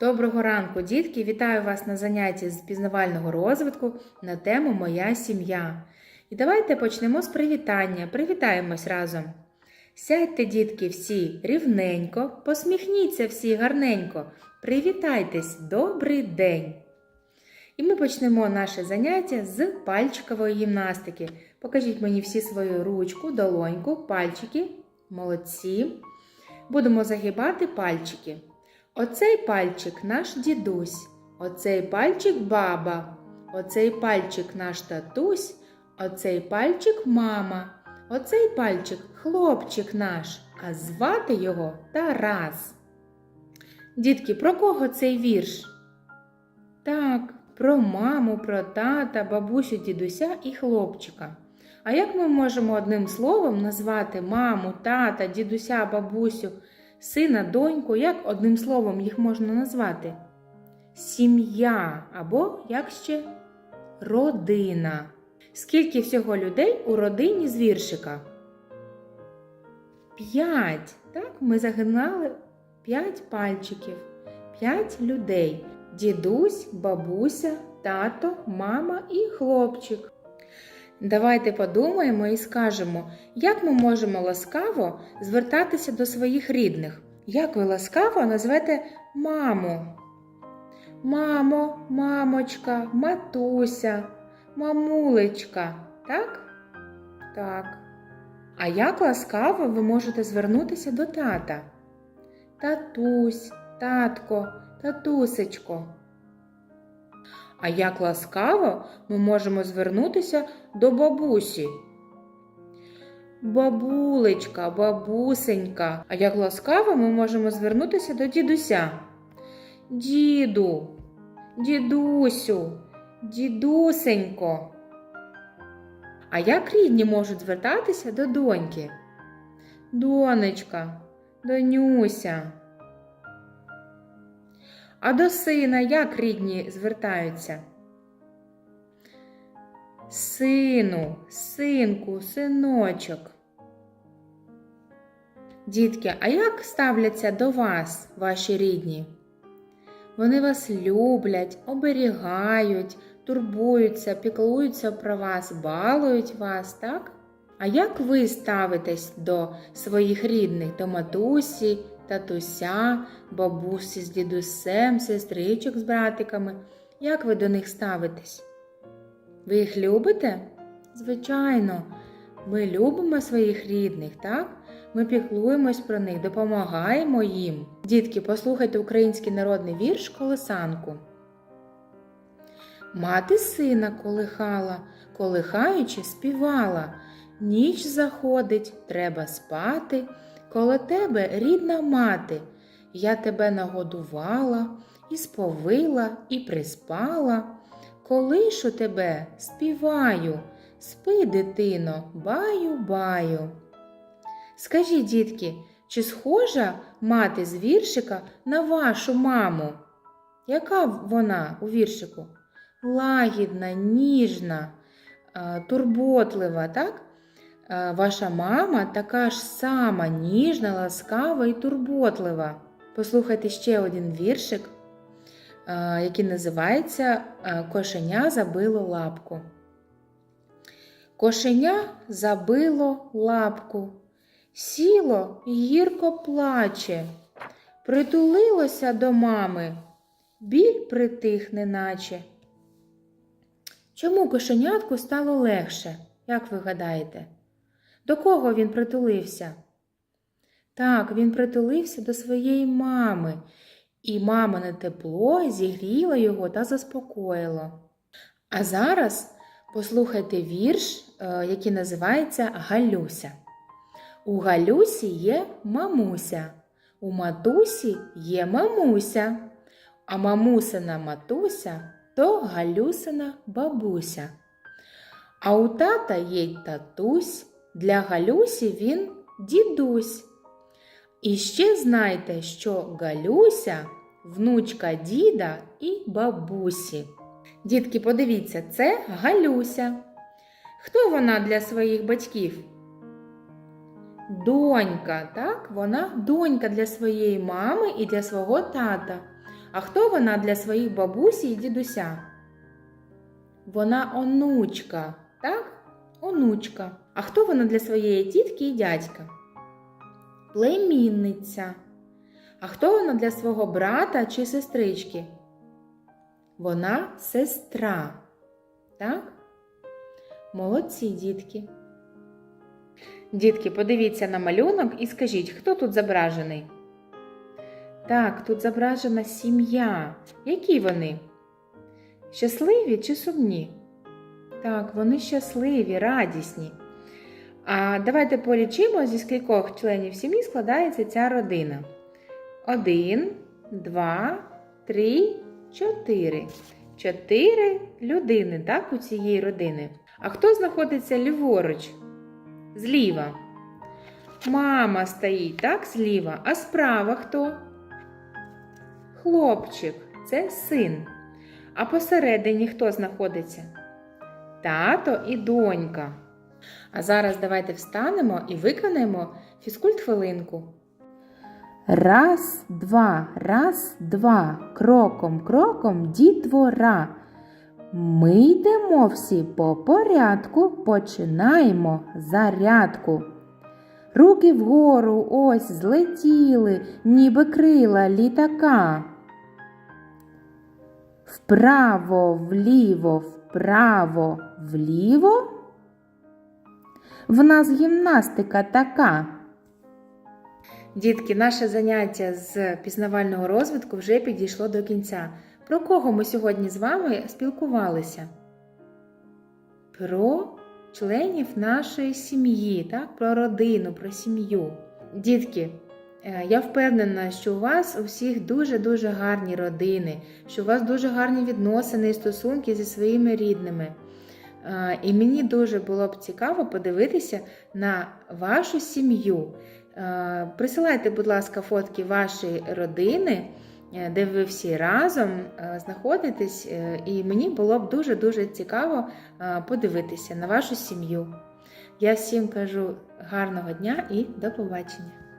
Доброго ранку, дітки! Вітаю вас на занятті з пізнавального розвитку на тему Моя сім'я. І давайте почнемо з привітання. Привітаємось разом. Сядьте, дітки, всі рівненько, посміхніться всі гарненько. Привітайтесь, добрий день! І ми почнемо наше заняття з пальчикової гімнастики. Покажіть мені всі свою ручку, долоньку, пальчики. Молодці. Будемо загибати пальчики. Оцей пальчик наш дідусь, оцей пальчик баба, оцей пальчик наш татусь, оцей пальчик мама, оцей пальчик хлопчик наш, а звати його Тарас. Дітки, про кого цей вірш? Так, про маму, про тата, бабусю, дідуся і хлопчика. А як ми можемо одним словом назвати маму, тата, дідуся, бабусю, сина, доньку, як одним словом їх можна назвати? Сім'я або як ще родина. Скільки всього людей у родині з віршика? П'ять. Так, ми загинали п'ять пальчиків, п'ять людей. Дідусь, бабуся, тато, мама і хлопчик. Давайте подумаємо і скажемо, як ми можемо ласкаво звертатися до своїх рідних. Як ви ласкаво назвете маму? Мамо, мамочка, матуся, мамулечка. Так? Так. А як ласкаво ви можете звернутися до тата? Татусь, татко, татусечко. А як ласкаво ми можемо звернутися до бабусі? Бабулечка, бабусенька. А як ласкаво ми можемо звернутися до дідуся? Діду, дідусю, дідусенько. А як рідні можуть звертатися до доньки? Донечка, донюся. А до сина як рідні звертаються? Сину, синку, синочок. Дітки, а як ставляться до вас ваші рідні? Вони вас люблять, оберігають, турбуються, піклуються про вас, балують вас, так? А як ви ставитесь до своїх рідних, до матусі, татуся, бабусі з дідусем, сестричок з братиками? Як ви до них ставитесь? Ви їх любите? Звичайно, ми любимо своїх рідних, так? Ми піклуємось про них, допомагаємо їм. Дітки, послухайте український народний вірш Колесанку. Мати сина колихала, колихаючи, співала. Ніч заходить, треба спати. Коло тебе рідна мати. Я тебе нагодувала, і сповила, і приспала. Колишу тебе, співаю, спи, дитино, баю, баю. Скажіть, дітки, чи схожа мати з віршика на вашу маму? Яка вона у віршику? Лагідна, ніжна, турботлива, так? Е, Ваша мама така ж сама ніжна, ласкава і турботлива. Послухайте ще один віршик, е, який називається Кошеня забило лапку. Кошеня забило лапку. Сіло й гірко плаче, притулилося до мами, біль притих неначе. Чому кошенятку стало легше, як ви гадаєте? До кого він притулився? Так, він притулився до своєї мами, і мамине тепло зігріло його та заспокоїло. А зараз послухайте вірш, е, який називається Галюся. У Галюсі є мамуся, у матусі є мамуся, а мамусина матуся то Галюсина бабуся. А у тата є татусь, для Галюсі він дідусь. І ще знайте, що Галюся внучка діда і бабусі. Дітки, подивіться, це Галюся. Хто вона для своїх батьків? Донька, так? Вона донька для своєї мами і для свого тата. А хто вона для своїх бабусі і дідуся? Вона онучка, так? Онучка. А хто вона для своєї тітки і дядька? Племінниця. А хто вона для свого брата чи сестрички? Вона сестра. Так? Молодці, дітки. Дітки, подивіться на малюнок і скажіть, хто тут зображений? Так, тут зображена сім'я. Які вони? Щасливі чи сумні? Так, вони щасливі, радісні. А давайте полічимо, зі скількох членів сім'ї складається ця родина. Один, два, три, чотири. Чотири людини, так, у цієї родини. А хто знаходиться ліворуч? Зліва. Мама стоїть, так, зліва. А справа хто? Хлопчик, це син. А посередині хто знаходиться? Тато і донька. А зараз давайте встанемо і виконаємо фізкульт хвилинку. Раз, два, раз, два. Кроком, кроком дітвора. Ми йдемо всі по порядку, починаємо зарядку. Руки вгору ось злетіли, ніби крила літака. Вправо, вліво, вправо, вліво. В нас гімнастика така. Дітки, наше заняття з пізнавального розвитку вже підійшло до кінця. Про кого ми сьогодні з вами спілкувалися? Про членів нашої сім'ї, так? про родину, про сім'ю. Дітки, я впевнена, що у вас у всіх дуже-дуже гарні родини, що у вас дуже гарні відносини і стосунки зі своїми рідними. Е, І мені дуже було б цікаво подивитися на вашу сім'ю. Е, Присилайте, будь ласка, фотки вашої родини, е, де ви всі разом е, знаходитесь, е, і мені було б дуже-дуже цікаво е, подивитися на вашу сім'ю. Я всім кажу гарного дня і до побачення!